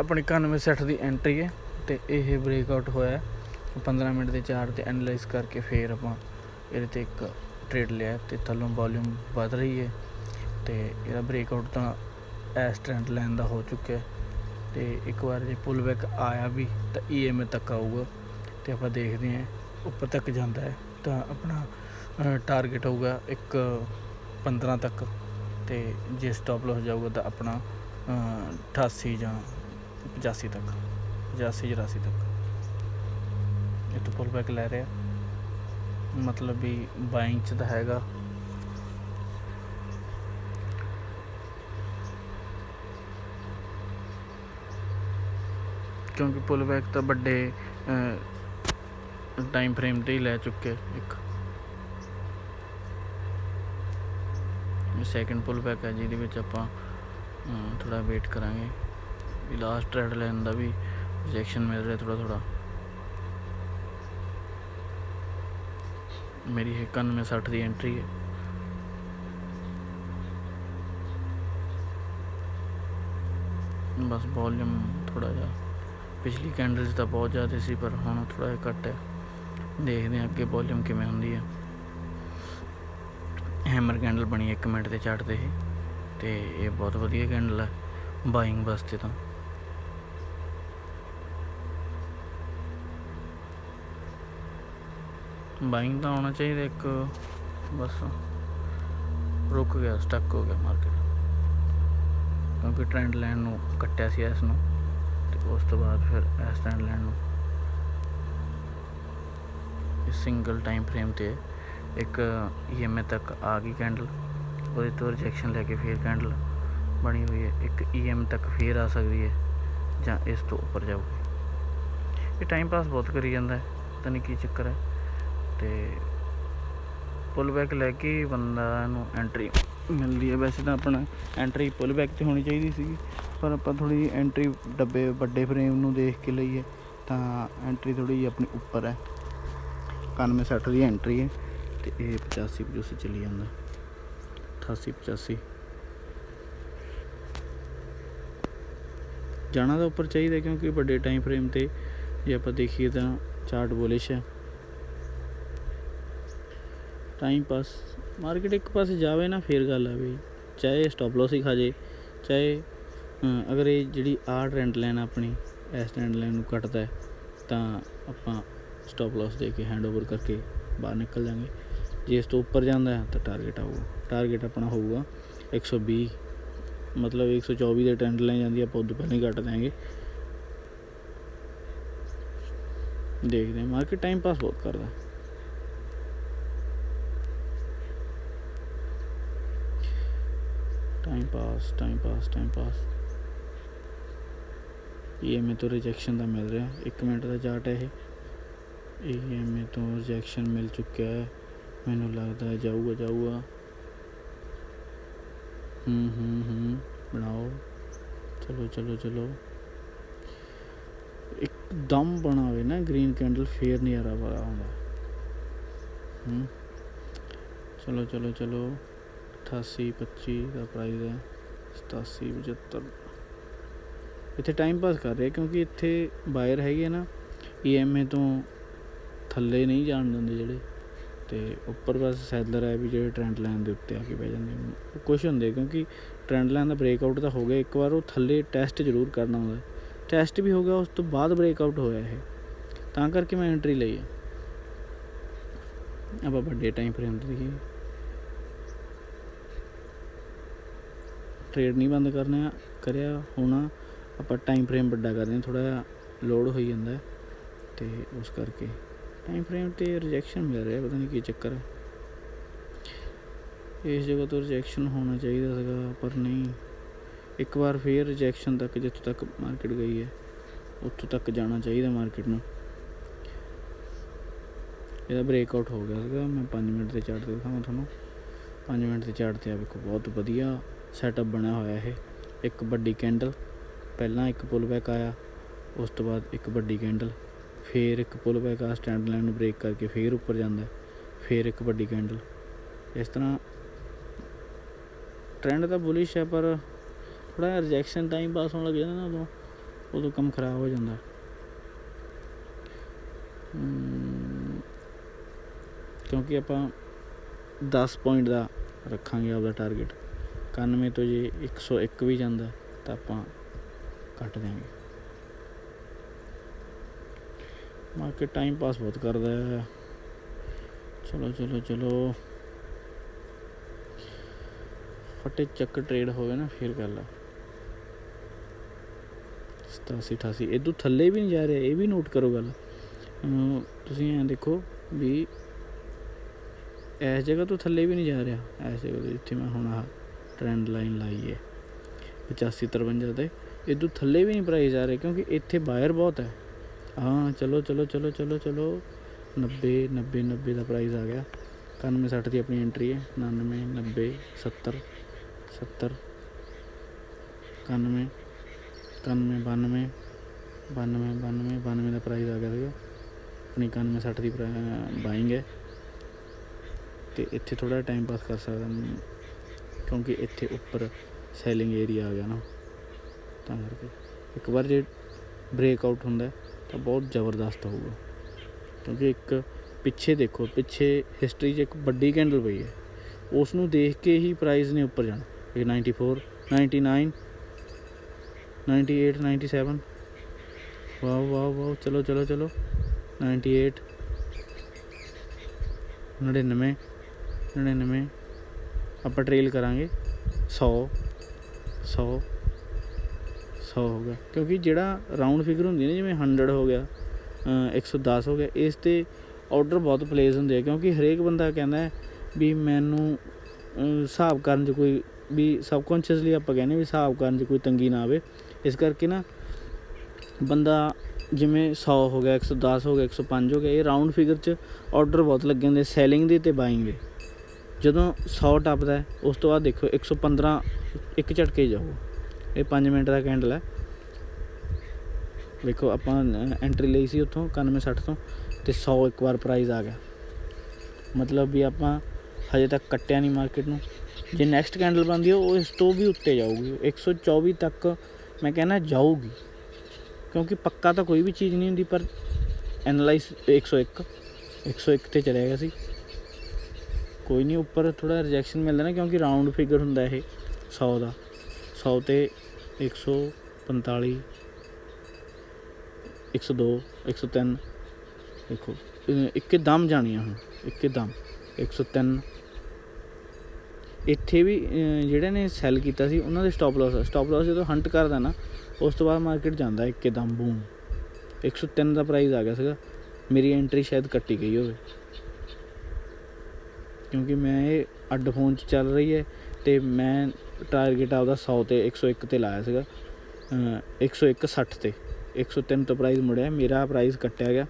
ਆਪਣੀ 9160 ਦੀ ਐਂਟਰੀ ਹੈ ਤੇ ਇਹ ਬ੍ਰੇਕਆਊਟ ਹੋਇਆ ਹੈ। 15 ਮਿੰਟ ਦੇ ਚਾਰ ਤੇ ਐਨਲਾਈਜ਼ ਕਰਕੇ ਫੇਰ ਆਪਾਂ ਇਹਦੇ ਤੇ ਇੱਕ ਟ੍ਰੇਡ ਲਿਆ ਤੇ ਥੱਲੋਂ ਵੋਲਿਊਮ ਵੱਧ ਰਹੀ ਹੈ ਤੇ ਇਹਦਾ ਬ੍ਰੇਕਆਊਟ ਤਾਂ ਇਸ ਟ੍ਰੈਂਡ ਲਾਈਨ ਦਾ ਹੋ ਚੁੱਕਿਆ ਹੈ ਤੇ ਇੱਕ ਵਾਰ ਜੇ ਪੁੱਲ ਬੈਕ ਆਇਆ ਵੀ ਤਾਂ ਈਐਮਏ ਤੱਕ ਆਊਗਾ ਤੇ ਆਪਾਂ ਦੇਖਦੇ ਹਾਂ ਉੱਪਰ ਤੱਕ ਜਾਂਦਾ ਹੈ ਤਾਂ ਆਪਣਾ ਟਾਰਗੇਟ ਹੋਊਗਾ ਇੱਕ 15 ਤੱਕ ਤੇ ਜੇ ਸਟਾਪ ਲਾਸ ਜਾਊਗਾ ਤਾਂ ਆਪਣਾ ਅ, 88 ਜਾਂ 85 ਤੱਕ 85 84 ਤੱਕ। ਇਹ ਤੋਂ ਪੁੱਲ ਬੈਕ ਲੈ ਰਿਹਾ। ਮਤਲਬ ਵੀ ਬਾਇੰਗ ਚ ਤਾਂ ਹੈਗਾ। ਕਿਉਂਕਿ ਪੁੱਲ ਬੈਕ ਤਾਂ ਵੱਡੇ ਟਾਈਮ ਫਰੇਮ ਤੇ ਹੀ ਲੈ ਚੁੱਕੇ ਇੱਕ। ਸੈਕਿੰਡ ਪੁੱਲ ਬੈਕ ਹੈ ਜਿਹਦੇ ਵਿੱਚ ਆਪਾਂ ਥੋੜਾ ਵੇਟ ਕਰਾਂਗੇ। ਵੀ ਲਾਸਟ ਟ੍ਰੈਡ ਲੈਣ ਦਾ ਵੀ ਰਿਜੈਕਸ਼ਨ ਮਿਲ ਰਿਹਾ ਥੋੜਾ ਥੋੜਾ ਮੇਰੀ ਹੈ 91 60 ਦੀ ਐਂਟਰੀ ਹੈ। ਬਸ ਵੋਲਿਊਮ ਥੋੜਾ ਜਿਹਾ, ਪਿਛਲੀ ਕੈਂਡਲਸ ਤਾਂ ਬਹੁਤ ਜ਼ਿਆਦਾ ਸੀ, ਪਰ ਹੁਣ ਥੋੜਾ ਜਿਹਾ ਘੱਟ ਹੈ। ਦੇਖਦੇ ਹਾਂ ਅੱਗੇ ਵੋਲਿਊਮ ਕਿਵੇਂ ਹੁੰਦੀ ਹੈ। ਹੈਮਰ ਕੈਂਡਲ ਬਣੀ 1 ਮਿੰਟ ਦੇ ਚਾਰਟ ਤੇ ਇਹ ਤੇ ਇਹ ਬਹੁਤ ਵਧੀਆ ਕੈਂਡਲ ਹੈ ਬਾਇੰਗ ਵਾਸਤੇ ਤਾਂ। ਬਾਇੰਗ ਤਾਂ ਆਉਣਾ ਚਾਹੀਦਾ ਇੱਕ, ਬਸ ਰੁਕ ਗਿਆ ਸਟਕ ਹੋ ਗਿਆ ਮਾਰਕੀਟ ਕਿਉਂਕਿ ਟ੍ਰੈਂਡ ਲਾਈਨ ਨੂੰ ਕੱਟਿਆ ਸੀ ਇਸ ਨੂੰ, ਤੇ ਉਸ ਤੋਂ ਬਾਅਦ ਫਿਰ ਇਸ ਟ੍ਰੈਂਡ ਲਾਈਨ ਨੂੰ। ਇਸ ਸਿੰਗਲ ਟਾਈਮ ਫਰੇਮ ਤੇ ਇੱਕ ਈਐਮਏ ਤੱਕ ਆ ਗਈ ਕੈਂਡਲ ਉਹਦੇ ਤੋਂ ਰਿਜੈਕਸ਼ਨ ਲੈ ਕੇ ਫੇਰ ਕੈਂਡਲ ਬਣੀ ਹੋਈ ਹੈ। ਇੱਕ ਈਐਮ ਤੱਕ ਫੇਰ ਆ ਸਕਦੀ ਹੈ, ਜਾਂ ਇਸ ਤੋਂ ਉੱਪਰ ਜਾਊਗੀ। ਇਹ ਟਾਈਮ ਪਾਸ ਬਹੁਤ ਕਰੀ ਜਾਂਦਾ ਹੈ, ਪਤਾ ਨਹੀਂ ਕੀ ਚੱਕਰ ਹੈ। ਤੇ ਪੁੱਲ ਬੈਕ ਲੈ ਕੇ ਬੰਦਾ ਨੂੰ ਐਂਟਰੀ ਮਿਲਦੀ ਹੈ। ਵੈਸੇ ਤਾਂ ਆਪਣਾ ਐਂਟਰੀ ਪੁੱਲ ਬੈਕ ਤੇ ਹੋਣੀ ਚਾਹੀਦੀ ਸੀ ਪਰ ਆਪਾਂ ਥੋੜੀ ਐਂਟਰੀ ਡੱਬੇ, ਵੱਡੇ ਫਰੇਮ ਨੂੰ ਦੇਖ ਕੇ ਲਈਏ ਤਾਂ ਐਂਟਰੀ ਥੋੜੀ ਜਿਹੀ ਆਪਣੀ ਉੱਪਰ ਹੈ। 91 60 ਦੀ ਐਂਟਰੀ ਹੈ ਤੇ ਇਹ 85 85 ਚਲੀ ਜਾਂਦਾ। 88 85 ਜਾਣਾ ਤਾਂ ਉੱਪਰ ਚਾਹੀਦਾ ਕਿਉਂਕਿ ਵੱਡੇ ਟਾਈਮ ਫਰੇਮ ਤੇ ਜੇ ਆਪਾਂ ਦੇਖੀਏ ਤਾਂ ਚਾਰਟ ਬੋਲਿਸ਼ ਹੈ। ਟਾਈਮ ਪਾਸ ਮਾਰਕੀਟ ਇੱਕ ਪਾਸੇ ਜਾਵੇ ਨਾ ਫੇਰ ਗੱਲ ਆ ਵੀ ਚਾਹੇ ਸਟਾਪ ਲਾਸ ਹੀ ਖਾ ਜੇ ਚਾਹੇ ਅਗਰ ਇਹ ਜਿਹੜੀ ਆ ਟ੍ਰੈਂਡ ਲਾਈਨ ਆਪਣੀ ਇਸ ਟ੍ਰੈਂਡ ਲਾਈਨ ਨੂੰ ਕੱਟਦਾ ਤਾਂ ਆਪਾਂ ਸਟਾਪ ਲਾਸ ਦੇ ਕੇ ਹੈਂਡਓਵਰ ਕਰਕੇ ਬਾਹਰ ਨਿਕਲ ਜਾਾਂਗੇ। ਜੇ ਇਸ ਤੋਂ ਉੱਪਰ ਜਾਂਦਾ ਹੈ ਤਾਂ ਟਾਰਗੇਟ ਆਊਗਾ। ਟਾਰਗੇਟ ਆਪਣਾ ਹੋਊਗਾ 120 ਮਤਲਬ 124 ਦੇ ਟ੍ਰੈਂਡ ਲਾਈਨ ਜਾਂਦੀ ਆ, ਆਪਾਂ ਉਦੋਂ ਪਹਿਲਾਂ ਹੀ ਕੱਟ ਦਿਆਂਗੇ। ਦੇਖਦੇ ਹਾਂ ਮਾਰਕੀਟ ਟਾਈਮ ਪਾਸ ਬਹੁਤ ਕਰਦਾ। Time pass time pass time pass EMA ਤੋਂ ਰਿਜੈਕਸ਼ਨ ਦਾ ਮਿਲ ਰਿਹਾ 1 ਮਿੰਟ ਦਾ ਚਾਰਟ ਹੈ ਇਹ ਈਐਮਏ ਤੋਂ ਰਿਜੈਕਸ਼ਨ ਮਿਲ ਚੁੱਕਿਆ ਹੈ ਮੈਨੂੰ ਲੱਗਦਾ ਹੈ ਜਾਊਗਾ ਜਾਊਗਾ ਹੂੰ ਹੂੰ ਹੂੰ ਬਣਾਓ ਚਲੋ ਚਲੋ ਚਲੋ ਇੱਕਦਮ ਬਣਾਵੇ ਨਾ ਗ੍ਰੀਨ ਕੈਂਡਲ ਫੇਰ ਨਹੀਂ ਆ ਰਹਾ ਵਾਲਾ ਹੁੰਦਾ ਅਠਾਸੀ, ਪੱਚੀ ਦਾ ਪ੍ਰਾਈਸ ਹੈ 87 75 ਇੱਥੇ ਟਾਈਮ ਪਾਸ ਕਰ ਰਿਹਾ ਕਿਉਂਕਿ ਇੱਥੇ ਬਾਇਰ ਹੈਗੇ ਨਾ ਈਐਮਏ ਤੋਂ ਥੱਲੇ ਨਹੀਂ ਜਾਣ ਦਿੰਦੇ ਜਿਹੜੇ। ਤੇ ਉੱਪਰ ਬਸ ਸੈਲਰ ਹੈ ਵੀ ਜਿਹੜੇ ਟ੍ਰੈਂਡ ਲਾਈਨ ਦੇ ਉੱਤੇ ਆ ਕੇ ਬਹਿ ਜਾਂਦੇ ਨੇ। ਕੁਝ ਹੁੰਦੇ ਕਿਉਂਕਿ ਟ੍ਰੈਂਡ ਲਾਈਨ ਦਾ ਬ੍ਰੇਕਆਊਟ ਤਾਂ ਹੋ ਗਿਆ, ਇੱਕ ਵਾਰ ਉਹ ਥੱਲੇ ਟੈਸਟ ਜ਼ਰੂਰ ਕਰਨਾ ਹੁੰਦਾ। ਟੈਸਟ ਵੀ ਹੋ ਗਿਆ, ਉਸ ਤੋਂ ਬਾਅਦ ਬ੍ਰੇਕਆਊਟ ਹੋਇਆ ਇਹ। ਤਾਂ ਕਰਕੇ ਮੈਂ ਐਂਟਰੀ ਲਈ ਹੈ ਆਪਾਂ ਵੱਡੇ ਟਾਈਮ ਫਰੇਮ ਤੇ ਦੇਖੀਏ। ਟ੍ਰੇਡ ਨਹੀਂ ਬੰਦ ਕਰਨਾ ਕਰਿਆ ਹੋਣਾ। ਆਪਾਂ ਟਾਈਮ ਫਰੇਮ ਵੱਡਾ ਕਰਦੇ ਹਾਂ ਥੋੜਾ ਜਿਹਾ ਲੋਡ ਹੋਈ ਜਾਂਦਾ ਹੈ ਤੇ ਉਸ ਕਰਕੇ। ਟਾਈਮ ਫਰੇਮ ਤੇ ਰਿਜੈਕਸ਼ਨ ਮਿਲ ਰਿਹਾ, ਪਤਾ ਨਹੀਂ ਕੀ ਚੱਕਰ ਹੈ। ਇਸ ਜਗ੍ਹਾ ਤੋਂ ਰਿਜੈਕਸ਼ਨ ਹੋਣਾ ਚਾਹੀਦਾ ਸੀਗਾ, ਪਰ ਨਹੀਂ। ਇੱਕ ਵਾਰ ਫੇਰ ਰਿਜੈਕਸ਼ਨ ਤੱਕ ਜਿੱਥੋਂ ਤੱਕ ਮਾਰਕੀਟ ਗਈ ਹੈ, ਉੱਥੋਂ ਤੱਕ ਜਾਣਾ ਚਾਹੀਦਾ ਮਾਰਕੀਟ ਨੂੰ। ਇਹਦਾ ਬ੍ਰੇਕ ਆਊਟ ਹੋ ਗਿਆ ਸੀਗਾ, ਮੈਂ 5 ਮਿੰਟ ਦੇ ਚਾਰਟ ਤੇ ਦਿਖਾਵਾਂ ਤੁਹਾਨੂੰ। 5 ਮਿੰਟ ਦੇ ਚਾਰਟ ਤੇ ਆ, ਵੇਖੋ, ਬਹੁਤ ਵਧੀਆ ਸੈਟਅਪ ਬਣਿਆ ਹੋਇਆ ਇਹ। ਇੱਕ ਵੱਡੀ ਕੈਂਡਲ ਪਹਿਲਾਂ ਇੱਕ ਪੁੱਲ ਬੈਕ ਆਇਆ ਉਸ ਤੋਂ ਬਾਅਦ ਇੱਕ ਵੱਡੀ ਕੈਂਡਲ ਫੇਰ ਇੱਕ ਪੁੱਲ ਬੈਕ ਆ ਸਟੈਂਡ ਲਾਈਨ ਨੂੰ ਬ੍ਰੇਕ ਕਰਕੇ ਫੇਰ ਉੱਪਰ ਜਾਂਦਾ ਹੈ, ਫੇਰ ਇੱਕ ਵੱਡੀ ਕੈਂਡਲ ਇਸ ਤਰ੍ਹਾਂ ਟ੍ਰੈਂਡ ਤਾਂ ਬੁਲਿਸ਼ ਹੈ ਪਰ ਥੋੜਾ ਰਿਜੈਕਸ਼ਨ ਟਾਈਮ ਪਾਸ ਹੋਣ ਲੱਗ ਜਾਂਦਾ ਨਾ ਉਦੋਂ ਉਦੋਂ ਕੰਮ ਖਰਾਬ ਹੋ ਜਾਂਦਾ। ਕਿਉਂਕਿ ਆਪਾਂ 10 ਪੁਆਇੰਟ ਦਾ ਰੱਖਾਂਗੇ ਆਪਦਾ ਟਾਰਗੇਟ 91 ਤੋਂ ਜੇ 101 ਵੀ ਜਾਂਦਾ, ਤਾਂ ਆਪਾਂ ਕੱਟ ਦਿਆਂਗੇ। ਮਾਰਕੀਟ ਟਾਈਮ ਪਾਸ ਬਹੁਤ ਕਰਦਾ ਹੈ। ਚਲੋ ਚਲੋ ਚਲੋ। ਫਟੇ ਚੱਕ ਟ੍ਰੇਡ ਹੋਵੇ ਨਾ, ਫਿਰ ਗੱਲ ਆ। 87 88 ਇਦੋਂ ਥੱਲੇ ਵੀ ਨਹੀਂ ਜਾ ਰਿਹਾ, ਇਹ ਵੀ ਨੋਟ ਕਰੋ ਗੱਲ। ਤੁਸੀਂ ਐਂ ਦੇਖੋ ਵੀ ਇਸ ਜਗ੍ਹਾ ਤੋਂ ਥੱਲੇ ਵੀ ਨਹੀਂ ਜਾ ਰਿਹਾ, ਇਸ ਜਗ੍ਹਾ ਤੋਂ ਜਿੱਥੇ ਮੈਂ ਹੁਣ ਆ ਟ੍ਰੈਂਡ ਲਾਈਨ ਲਾਈ ਹੈ। 85 53 ਤੇ। ਇਦੋਂ ਥੱਲੇ ਵੀ ਨਹੀਂ ਪ੍ਰਾਈਸ ਆ ਰਹੇ ਕਿਉਂਕਿ ਇੱਥੇ ਬਾਇਰ ਬਹੁਤ ਹੈ। ਹਾਂ, ਚਲੋ ਚਲੋ ਚਲੋ ਚਲੋ ਚਲੋ। 90 90 90 ਦਾ ਪ੍ਰਾਈਸ ਆ ਗਿਆ। 91 60 ਦੀ ਆਪਣੀ ਐਂਟਰੀ ਹੈ। 99 90 70 70 91 91 92 92 92 92 ਦਾ ਪ੍ਰਾਈਸ ਆ ਗਿਆ ਸੀਗਾ। ਆਪਣੀ 91 60 ਦੀ ਬਾਇੰਗ ਹੈ। ਤੇ ਇੱਥੇ ਥੋੜਾ ਟਾਈਮ ਪਾਸ ਕਰ ਸਕਦਾ। ਕਿਉਂਕਿ ਇੱਥੇ ਉੱਪਰ ਸੈਲਿੰਗ ਏਰੀਆ ਆ ਗਿਆ ਨਾ। ਤਾਂ ਕਰਕੇ ਇੱਕ ਵਾਰ ਜੇ ਬ੍ਰੇਕ ਆਊਟ ਹੁੰਦਾ ਤਾਂ ਬਹੁਤ ਜ਼ਬਰਦਸਤ ਹੋਊਗਾ। ਕਿਉਂਕਿ ਇੱਕ ਪਿੱਛੇ ਦੇਖੋ, ਪਿੱਛੇ ਹਿਸਟਰੀ 'ਚ ਇੱਕ ਵੱਡੀ ਕੈਂਡਲ ਪਈ ਹੈ। ਉਸ ਨੂੰ ਦੇਖ ਕੇ ਹੀ ਪ੍ਰਾਈਸ ਨੇ ਉੱਪਰ ਜਾਣਾ। ਇਹ 94 99 98 97 ਵਾਓ ਵਾਓ ਵਾਓ, ਚਲੋ ਚਲੋ ਚਲੋ। 98 99 99 ਆਪਾਂ ਟ੍ਰੇਲ ਕਰਾਂਗੇ। 100 100 100 ਹੋ ਗਿਆ। ਕਿਉਂਕਿ ਜਿਹੜਾ ਰਾਉਂਡ ਫਿਗਰ ਹੁੰਦੀ ਹੈ ਨਾ ਜਿਵੇਂ 100 ਹੋ ਗਿਆ ਅ, 110 ਹੋ ਗਿਆ ਇਸ ਤੇ ਆਰਡਰ ਬਹੁਤ ਪਲੇਸ ਹੁੰਦੇ ਆ। ਕਿਉਂਕਿ ਹਰੇਕ ਬੰਦਾ ਕਹਿੰਦਾ ਵੀ ਮੈਨੂੰ ਹਿਸਾਬ ਕਰਨ 'ਚ ਕੋਈ ਵੀ ਸਬਕੌਂਸ਼ੀਅਸਲੀ ਆਪਾਂ ਕਹਿੰਦੇ ਵੀ ਹਿਸਾਬ ਕਰਨ 'ਚ ਕੋਈ ਤੰਗੀ ਨਾ ਆਵੇ। ਇਸ ਕਰਕੇ ਨਾ ਬੰਦਾ ਜਿਵੇਂ 100 ਹੋ ਗਿਆ 110 ਹੋ ਗਿਆ 105 ਹੋ ਗਿਆ ਇਹ ਰਾਉਂਡ ਫਿਗਰ 'ਚ ਆਰਡਰ ਬਹੁਤ ਲੱਗੇ ਹੁੰਦੇ ਸੈਲਿੰਗ ਦੇ ਤੇ ਬਾਇੰਗ ਦੇ। ਜਦੋਂ ਸੌ ਟੱਪਦਾ ਉਸ ਤੋਂ ਬਾਅਦ ਦੇਖੋ 115 ਇੱਕ ਝਟਕੇ ਜਾਊ। ਇਹ ਪੰਜ ਮਿੰਟ ਦਾ ਕੈਂਡਲ ਹੈ। ਵੇਖੋ, ਆਪਾਂ ਐਂਟਰੀ ਲਈ ਸੀ ਉੱਥੋਂ 91 60 ਤੋਂ ਤੇ 100 ਇੱਕ ਵਾਰ ਪ੍ਰਾਈਜ਼ ਆ ਗਿਆ। ਮਤਲਬ ਵੀ ਆਪਾਂ ਹਜੇ ਤੱਕ ਕੱਟਿਆ ਨਹੀਂ ਮਾਰਕੀਟ ਨੂੰ। ਜੇ ਨੈਕਸਟ ਕੈਂਡਲ ਬਣਦੀ ਹੋ, ਉਹ ਇਸ ਤੋਂ ਵੀ ਉੱਤੇ ਜਾਊਗੀ। 124 ਤੱਕ ਮੈਂ ਕਹਿੰਦਾ ਜਾਊਗੀ। ਕਿਉਂਕਿ ਪੱਕਾ ਤਾਂ ਕੋਈ ਵੀ ਚੀਜ਼ ਨਹੀਂ ਹੁੰਦੀ, ਪਰ ਐਨਾਲਾਈਜ਼ 101 101 ਤੇ ਚਲਿਆ ਗਿਆ ਸੀ। ਕੋਈ ਨਹੀਂ, ਉੱਪਰ ਥੋੜਾ ਰਿਜੈਕਸ਼ਨ ਮਿਲਦਾ ਨਾ, ਕਿਉਂਕਿ ਰਾਉਂਡ ਫਿਗਰ ਹੁੰਦਾ ਇਹ 100 ਦਾ। 100 ਤੇ 145 102 103 ਦੇਖੋ ਅਹ ਇੱਕੇ ਦਮ ਜਾਣੀਆਂ ਹੁਣ, ਇੱਕੇ ਦਮ। 103 ਇੱਥੇ ਵੀ ਜਿਹੜੇ ਨੇ ਸੈੱਲ ਕੀਤਾ ਸੀ, ਉਹਨਾਂ ਦੇ ਸਟਾਪ ਲਾਸ ਸਟਾਪ ਲਾਸ ਜਦੋਂ ਹੰਟ ਕਰਦਾ ਨਾ, ਉਸ ਤੋਂ ਬਾਅਦ ਮਾਰਕੀਟ ਜਾਂਦਾ, ਇੱਕੇ ਦਮ ਬੂਮ 103 ਦਾ ਪ੍ਰਾਈਸ ਆ ਗਿਆ ਸੀਗਾ। ਮੇਰੀ ਐਂਟਰੀ ਸ਼ਾਇਦ ਕੱਟੀ ਗਈ ਹੋਵੇ। ਕਿਉਂਕਿ ਮੈਂ ਇਹ ਅੱਡ ਫੋਨ 'ਚ ਚੱਲ ਰਹੀ ਹੈ ਅਤੇ ਮੈਂ ਟਾਰਗੇਟ ਆਪਦਾ ਸੌ ਤੇ 101 ਤੇ ਲਾਇਆ ਸੀਗਾ। ਇੱਕ ਸੌ ਇੱਕ ਸੱਠ ਤੇ। 103 ਤੋਂ ਪ੍ਰਾਈਜ਼ ਮੁੜਿਆ, ਮੇਰਾ ਪ੍ਰਾਈਜ਼ ਕੱਟਿਆ ਗਿਆ।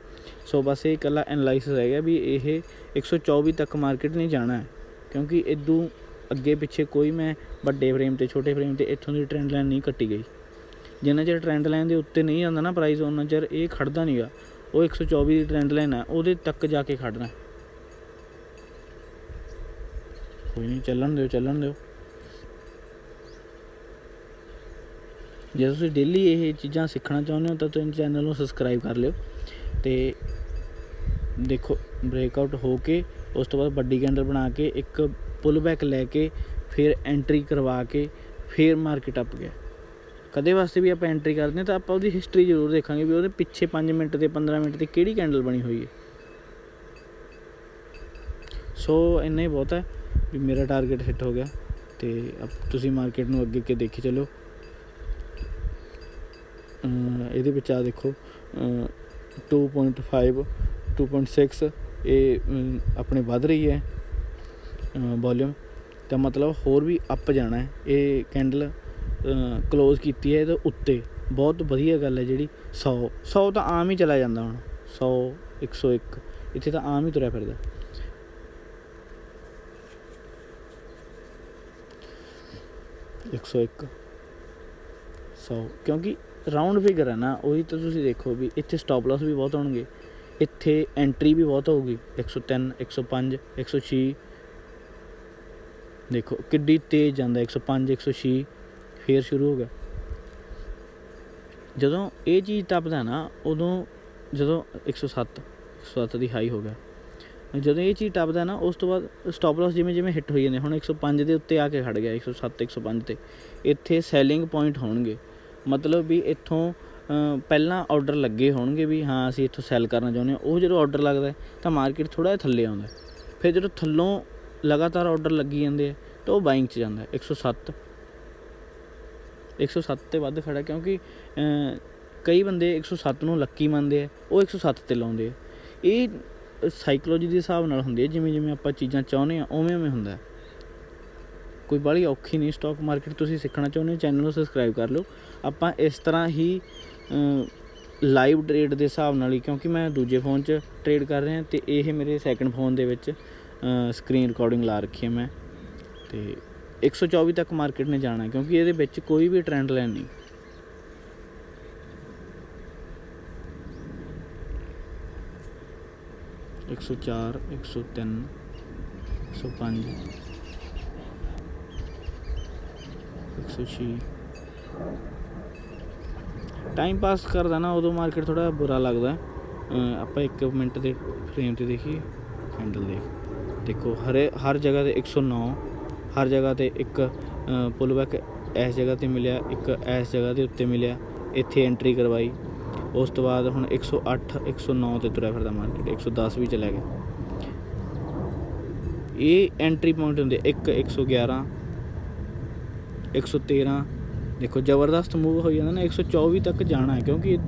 ਸੋ ਬਸ ਇਹ ਇਕੱਲਾ ਐਨਾਲਾਈਸਿਸ ਹੈਗਾ ਵੀ ਇਹ 124 ਤੱਕ ਮਾਰਕੀਟ ਨਹੀਂ ਜਾਣਾ ਹੈ। ਕਿਉਂਕਿ ਇਦੋਂ ਅੱਗੇ ਪਿੱਛੇ ਕੋਈ ਮੈਂ ਵੱਡੇ ਫਰੇਮ ਤੇ, ਛੋਟੇ ਫਰੇਮ ਤੇ ਇੱਥੋਂ ਦੀ ਟ੍ਰੈਂਡ ਲਾਈਨ ਨਹੀਂ ਕੱਟੀ ਗਈ। ਜਿੰਨਾ ਚਿਰ ਟ੍ਰੈਂਡ ਲਾਈਨ ਦੇ ਉੱਤੇ ਨਹੀਂ ਆਉਂਦਾ ਨਾ ਪ੍ਰਾਈਸ ਉਹਨਾਂ ਚਿਰ ਇਹ ਖੜਦਾ ਨਹੀਂਗਾ ਉਹ 124 ਦੀ ਟ੍ਰੈਂਡ ਲਾਈਨ ਹੈ ਉਹਦੇ ਤੱਕ ਜਾ ਕੇ ਖੜਨਾ ਹੈ। ਕੋਈ ਨਹੀਂ, ਚੱਲਣ ਦਿਓ ਚੱਲਣ ਦਿਓ। ਜੇ ਤੁਸੀਂ ਡੇਲੀ ਇਹ ਚੀਜ਼ਾਂ ਸਿੱਖਣਾ ਚਾਹੁੰਦੇ ਹੋ ਤਾਂ ਤੁਸੀਂ ਚੈਨਲ ਨੂੰ ਸਬਸਕ੍ਰਾਈਬ ਕਰ ਲਿਓ ਤੇ ਦੇਖੋ ਬ੍ਰੇਕਆਊਟ ਹੋ ਕੇ, ਉਸ ਤੋਂ ਬਾਅਦ ਵੱਡੀ ਕੈਂਡਲ ਬਣਾ ਕੇ, ਇੱਕ ਪੁੱਲ ਬੈਕ ਲੈ ਕੇ, ਫਿਰ ਐਂਟਰੀ ਕਰਵਾ ਕੇ, ਫਿਰ ਮਾਰਕੀਟ ਅਪ ਗਿਆ। ਕਦੇ ਵਾਸਤੇ ਵੀ ਆਪਾਂ ਐਂਟਰੀ ਕਰਦੇ ਹਾਂ ਤਾਂ ਆਪਾਂ ਉਹਦੀ ਹਿਸਟਰੀ ਜ਼ਰੂਰ ਦੇਖਾਂਗੇ ਵੀ ਉਹਦੇ ਪਿੱਛੇ 5 ਮਿੰਟ ਤੇ 15 ਮਿੰਟ ਤੇ ਕਿਹੜੀ ਕੈਂਡਲ ਬਣੀ ਹੋਈ ਹੈ। ਸੋ ਇੰਨਾ ਹੀ ਬਹੁਤ ਹੈ। ਵੀ ਮੇਰਾ ਟਾਰਗੇਟ ਹਿੱਟ ਹੋ ਗਿਆ ਤੇ ਤੁਸੀਂ ਮਾਰਕੀਟ ਨੂੰ ਅੱਗੇ ਅੱਗੇ ਦੇਖੀ ਚੱਲੋ। ਇਹਦੇ ਵਿੱਚ ਆ ਦੇਖੋ ਅਮ 2.5 2.6 ਇਹ ਆਪਣੇ ਵੱਧ ਰਹੀ ਹੈ ਵੋਲਿਊਮ ਤਾਂ ਮਤਲਬ ਹੋਰ ਵੀ ਅੱਪ ਜਾਣਾ ਹੈ। ਇਹ ਕੈਂਡਲ ਕਲੋਜ਼ ਕੀਤੀ ਹੈ ਇਹਦੇ ਉੱਤੇ। ਬਹੁਤ ਵਧੀਆ ਗੱਲ ਹੈ ਜਿਹੜੀ 100 100 ਤਾਂ ਆਮ ਹੀ ਚਲਾ ਜਾਂਦਾ ਹੁਣ। 100 101 ਇੱਥੇ ਤਾਂ ਆਮ ਹੀ ਤੁਰਿਆ ਫਿਰਦਾ। ਇੱਕ ਸੌ ਇੱਕ। ਸੌ, ਕਿਉਂਕਿ ਰਾਉਂਡ ਫਿਗਰ ਹੈ ਨਾ, ਉਹੀ ਤਾਂ ਤੁਸੀਂ ਦੇਖੋ ਵੀ ਇੱਥੇ ਸਟਾਪ ਲਾਸ ਵੀ ਬਹੁਤ ਹੋਣਗੇ, ਇੱਥੇ ਐਂਟਰੀ ਵੀ ਬਹੁਤ ਹੋਊਗੀ 103 105 106 ਦੇਖੋ, ਕਿੱਡੀ ਤੇਜ਼ ਜਾਂਦਾ 105 106 ਫੇਰ ਸ਼ੁਰੂ ਹੋ ਗਿਆ। ਜਦੋਂ ਇਹ ਚੀਜ਼ ਟੱਪਦਾ ਨਾ, ਉਦੋਂ ਜਦੋਂ 107 107 ਦੀ ਹਾਈ ਹੋ ਗਿਆ। ਜਦੋਂ ਇਹ ਚੀਜ਼ ਟੱਪਦਾ ਨਾ, ਉਸ ਤੋਂ ਬਾਅਦ ਸਟਾਪ ਲਾਸ ਜਿਵੇਂ ਜਿਵੇਂ ਹਿੱਟ ਹੋਈ ਜਾਂਦੇ ਹੁਣ 105 ਦੇ ਉੱਤੇ ਆ ਕੇ ਖੜ ਗਿਆ 107 105 ਤੇ। ਇੱਥੇ ਸੈਲਿੰਗ ਪੁਆਇੰਟ ਹੋਣਗੇ। ਮਤਲਬ ਵੀ ਇੱਥੋਂ ਪਹਿਲਾਂ ਆਰਡਰ ਲੱਗੇ ਹੋਣਗੇ ਵੀ ਹਾਂ, ਅਸੀਂ ਇੱਥੋਂ ਸੈਲ ਕਰਨਾ ਚਾਹੁੰਦੇ ਹਾਂ। ਉਹ ਜਦੋਂ ਆਰਡਰ ਲੱਗਦਾ ਤਾਂ ਮਾਰਕੀਟ ਥੋੜਾ ਜਿਹਾ ਥੱਲੇ ਆਉਂਦਾ ਫਿਰ ਜਦੋਂ ਥੱਲੋਂ ਲਗਾਤਾਰ ਆਰਡਰ ਲੱਗੀ ਜਾਂਦੇ ਆ ਤਾਂ ਉਹ ਬਾਇੰਗ 'ਚ ਜਾਂਦਾ ਹੈ। 107 107 ਤੇ ਵੱਧ ਖੜਾ ਕਿਉਂਕਿ ਕਈ ਬੰਦੇ 107 ਨੂੰ ਲੱਕੀ ਮੰਨਦੇ ਆ ਉਹ 107 ਤੇ ਲਾਉਂਦੇ ਆ ਇਹ ਸਾਈਕੋਲੋਜੀ ਦੇ ਹਿਸਾਬ ਨਾਲ ਹੁੰਦੀ ਹੈ, ਜਿਵੇਂ ਜਿਵੇਂ ਆਪਾਂ ਚੀਜ਼ਾਂ ਚਾਹੁੰਦੇ ਆ ਉਵੇਂ ਉਵੇਂ ਹੁੰਦਾ ਕੋਈ ਬਾਹਲੀ ਔਖੀ ਨਹੀਂ ਸਟਾਕ ਮਾਰਕੀਟ ਤੁਸੀਂ ਸਿੱਖਣਾ ਚਾਹੁੰਦੇ ਹੋ ਚੈਨਲ ਨੂੰ ਸਬਸਕ੍ਰਾਈਬ ਕਰ ਲਓ। ਆਪਾਂ ਇਸ ਤਰ੍ਹਾਂ ਹੀ ਲਾਈਵ ਟ੍ਰੇਡ ਦੇ ਹਿਸਾਬ ਨਾਲ ਹੀ, ਕਿਉਂਕਿ ਮੈਂ ਦੂਜੇ ਫੋਨ 'ਚ ਟ੍ਰੇਡ ਕਰ ਰਿਹਾ ਤੇ ਇਹ ਮੇਰੇ ਸੈਕੰਡ ਫੋਨ ਦੇ ਵਿੱਚ ਸਕਰੀਨ ਰਿਕਾਰਡਿੰਗ ਲਾ ਰੱਖੀ ਹੈ ਮੈਂ। ਤੇ 124 ਤੱਕ ਮਾਰਕੀਟ ਨੇ ਜਾਣਾ ਕਿਉਂਕਿ ਇਹਦੇ ਵਿੱਚ ਕੋਈ ਵੀ ਟ੍ਰੈਂਡ ਲਾਈਨ ਨਹੀਂ। ਇੱਕ ਸੌ ਚਾਰ, ਇੱਕ ਸੌ ਤਿੰਨ, ਇੱਕ ਸੌ ਪੰਜ, ਇੱਕ ਸੌ ਛੇ। ਟਾਈਮ ਪਾਸ ਕਰਦਾ ਨਾ, ਉਦੋਂ ਮਾਰਕੀਟ ਥੋੜਾ ਬੁਰਾ ਲੱਗਦਾ। ਆਪਾਂ 1 ਮਿੰਟ ਦੇ ਫਰੇਮ ਤੇ ਦੇਖੀਏ। ਕੈਂਡਲ ਦੇਖ। ਦੇਖੋ, ਹਰੇ ਹਰ ਜਗ੍ਹਾ ਤੇ 109 ਹਰ ਜਗ੍ਹਾ ਤੇ ਇੱਕ ਪੁੱਲ ਬੈਕ ਇਸ ਜਗ੍ਹਾ ਤੇ ਮਿਲਿਆ, ਇੱਕ ਇਸ ਜਗ੍ਹਾ ਦੇ ਉੱਤੇ ਮਿਲਿਆ। ਇੱਥੇ ਐਂਟਰੀ ਕਰਵਾਈ। ਉਸ ਤੋਂ ਬਾਅਦ ਹੁਣ 108 109 ਤੇ ਤੁਰਿਆ ਫਿਰਦਾ ਮਾਰਕੀਟ 110 ਵੀ ਚਲਾ ਗਿਆ। ਇਹ ਐਂਟਰੀ ਪੁਆਇੰਟ ਹੁੰਦੇ 1 111 113 ਦੇਖੋ, ਜ਼ਬਰਦਸਤ ਮੂਵ ਹੋਈ ਜਾਂਦਾ ਨਾ 124 ਤੱਕ ਜਾਣਾ ਹੈ, ਕਿਉਂਕਿ ਇਹ